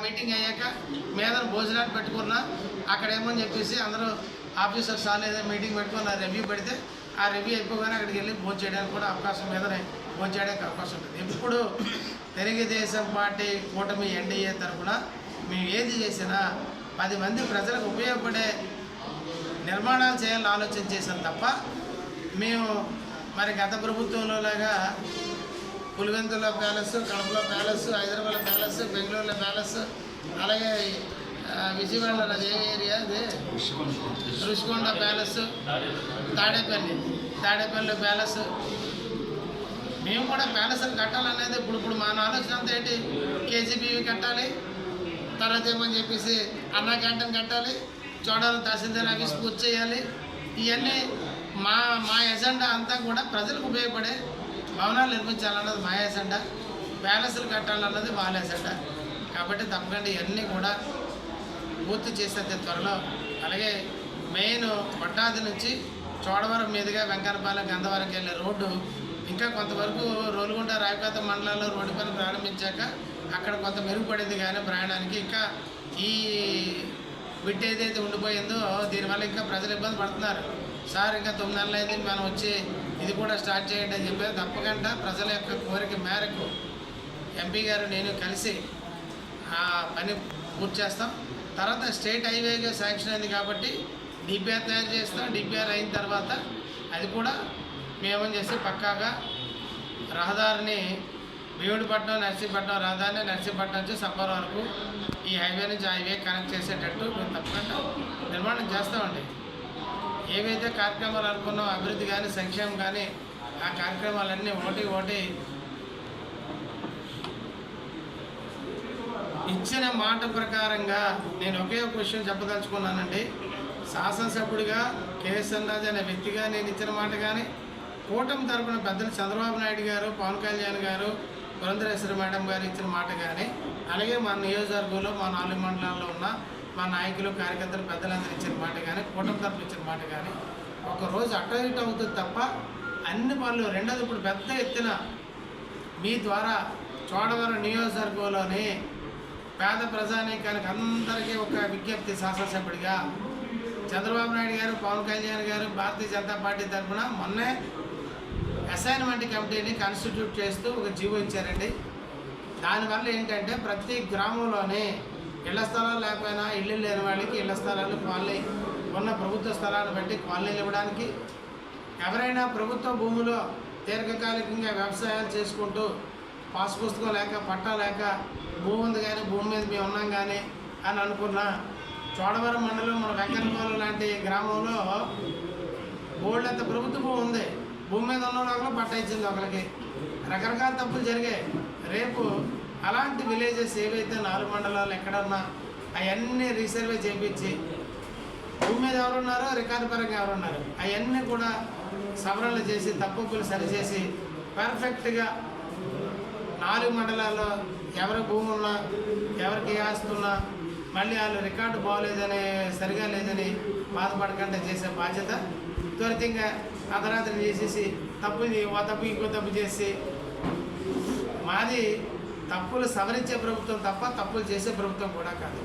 Meeting అయ్యాక మీద భోజనాలు పెట్టుకున్నా అక్కడ ఏమని చెప్పేసి అందరూ ఆఫీసర్స్ ఏదో మీటింగ్ పెట్టుకుని ఆ రివ్యూ పెడితే ఆ రివ్యూ అయిపోగానే అక్కడికి వెళ్ళి భోజనం చేయడానికి కూడా అవకాశం మీదనే భోజనం చేయడానికి అవకాశం ఉంటుంది ఎప్పుడు తెలుగుదేశం పార్టీ కూటమి ఎన్డీఏ తరఫున మేము ఏది చేసినా పది మంది ప్రజలకు ఉపయోగపడే నిర్మాణాలు చేయాలని ఆలోచన చేశాం తప్ప మేము మరి గత ప్రభుత్వంలో లాగా పులివెందుల ప్యాలెస్ కడపలో ప్యాలెస్ హైదరాబాద్ ప్యాలెస్ బెంగళూరులో ప్యాలెస్ అలాగే విజయవాడ విజయవాడలో అది ఏ ఏరియా అది రుషికొండ ప్యాలెస్ తాడేపల్లి తాడేపల్లి ప్యాలెస్. మేము కూడా ప్యాలెస్లు కట్టాలనేది ఇప్పుడు ఇప్పుడు మా ఆలోచన అంతా ఏంటి? కేజీబీవి కట్టాలి తర్వాత ఏమని చెప్పేసి అన్నా క్యాంటీన్ కట్టాలి చోడాలి తహసీల్దార్ ఆఫీస్ పూర్తి చేయాలి. ఇవన్నీ మా మా ఎజెండా అంతా కూడా ప్రజలకు ఉపయోగపడే భవనాలు నిర్మించాలన్నది మా అంట ప్యాలెస్లు కట్టాలన్నది వాళ్ళ అంట కాబట్టి తప్పకుండా ఇవన్నీ కూడా పూర్తి చేసేది త్వరలో. అలాగే మెయిన్ పట్టాది నుంచి చోడవరం మీదుగా వెంకటపాలెం గంధవరంకి వెళ్ళే రోడ్డు ఇంకా కొంతవరకు రోలుగుంట రాయపేట మండలాల్లో రోడ్డు పని ప్రారంభించాక అక్కడ కొంత మెరుగుపడింది కానీ ప్రయాణానికి ఇంకా ఈ బిట్ ఏదైతే ఉండిపోయిందో దీనివల్ల ఇంకా ప్రజలు ఇబ్బంది పడుతున్నారు. సార్ ఇంకా తొమ్మిది నెలలు అయింది మనం వచ్చి ఇది కూడా స్టార్ట్ చేయండి అని చెప్పేది తప్పకుండా ప్రజల యొక్క కోరిక మేరకు ఎంపీ గారు నేను కలిసి ఆ పని పూర్తి చేస్తాం. తర్వాత స్టేట్ హైవేగా శాంక్షన్ అయింది కాబట్టి డిపిఆర్ తయారు చేస్తాం. డిపిఆర్ అయిన తర్వాత అది కూడా మేమని చేసి పక్కాగా రహదారిని భీముడిపట్నం నర్సీపట్నం రహదారిని నర్సీపట్నం నుంచి సబ్బర్ వరకు ఈ హైవే నుంచి హైవే కనెక్ట్ చేసేటట్టు మేము తప్పకుండా నిర్మాణం చేస్తామండి. ఏవైతే కార్యక్రమాలు అనుకున్నాం అభివృద్ధి కానీ సంక్షేమం కానీ ఆ కార్యక్రమాలన్నీ ఒకటి ఒకటి ఇచ్చిన మాట ప్రకారంగా నేను ఒకే ఒక విషయం చెప్పదలుచుకున్నానండి. శాసనసభ్యుడిగా కేఎస్ఎన్ రాజు అనే వ్యక్తిగా నేను ఇచ్చిన మాట కానీ కూటమి తరపున పెద్దలు చంద్రబాబు నాయుడు గారు పవన్ కళ్యాణ్ గారు పురంధరేశ్వరి మేడం గారు ఇచ్చిన మాట కానీ అలాగే మా నియోజకవర్గంలో మా నాలుగు మండలాల్లో ఉన్న మా నాయకులు కార్యకర్తలు పెద్దలందరూ ఇచ్చిన మాట కానీ కూటమి తరపున ఇచ్చిన మాట కానీ ఒకరోజు రోజు ఇటు అవుతుంది తప్ప అన్ని పనులు రెండోది ఇప్పుడు పెద్ద ఎత్తున మీ ద్వారా చోడవరం నియోజకవర్గంలోని పేద ప్రజానీకానికి అందరికీ ఒక విజ్ఞప్తి శాసనసభ్యుడిగా చంద్రబాబు నాయుడు గారు పవన్ కళ్యాణ్ గారు భారతీయ జనతా పార్టీ తరఫున మొన్నే అసైన్మెంట్ కమిటీని కాన్స్టిట్యూట్ చేస్తూ ఒక జీవో ఇచ్చారండి. దానివల్ల ఏంటంటే ప్రతి గ్రామంలోనే ఇళ్ళ స్థలాలు లేకపోయినా ఇల్లు లేని వాళ్ళకి ఇళ్ళ స్థలాలు కాలనీ ఉన్న ప్రభుత్వ స్థలాలు బట్టి కాలనీలు ఇవ్వడానికి ఎవరైనా ప్రభుత్వ భూమిలో దీర్ఘకాలికంగా వ్యవసాయాలు చేసుకుంటూ పాస్ పుస్తకం లేక పట్టా లేక భూమి ఉంది కానీ భూమి మీద మేము ఉన్నాం కానీ అని అనుకున్నా చోడవరం మండలం మన వెంకన్నపాలెం లాంటి గ్రామంలో బోళ్ళంత ప్రభుత్వ భూమి ఉంది. భూమి మీద ఉన్న ఒకరు పట్టా ఇచ్చింది ఒకరికి రకరకాల తప్పులు జరిగాయి. రేపు అలాంటి విలేజెస్ ఏవైతే నాలుగు మండలాలు ఎక్కడన్నా అవన్నీ రీసర్వే చేయించి భూమి మీద ఎవరున్నారో రికార్డు పరంగా ఎవరున్నారు అవన్నీ కూడా సవరణలు చేసి తప్పులు సరిచేసి పర్ఫెక్ట్గా నాలుగు మండలాల్లో ఎవరి భూమి ఉన్నా ఎవరికి ఏ ఆస్తి ఉన్నా మళ్ళీ వాళ్ళు రికార్డు బాగోలేదని సరిగా లేదని బాధపడకుండా చేసే బాధ్యత. త్వరితంగా అర్ధరాత్రి చేసేసి తప్పు ఓ తప్పు ఇంకో తప్పు చేసి మాది తప్పులు సవరించే ప్రభుత్వం తప్ప తప్పులు చేసే ప్రభుత్వం కూడా కాదు.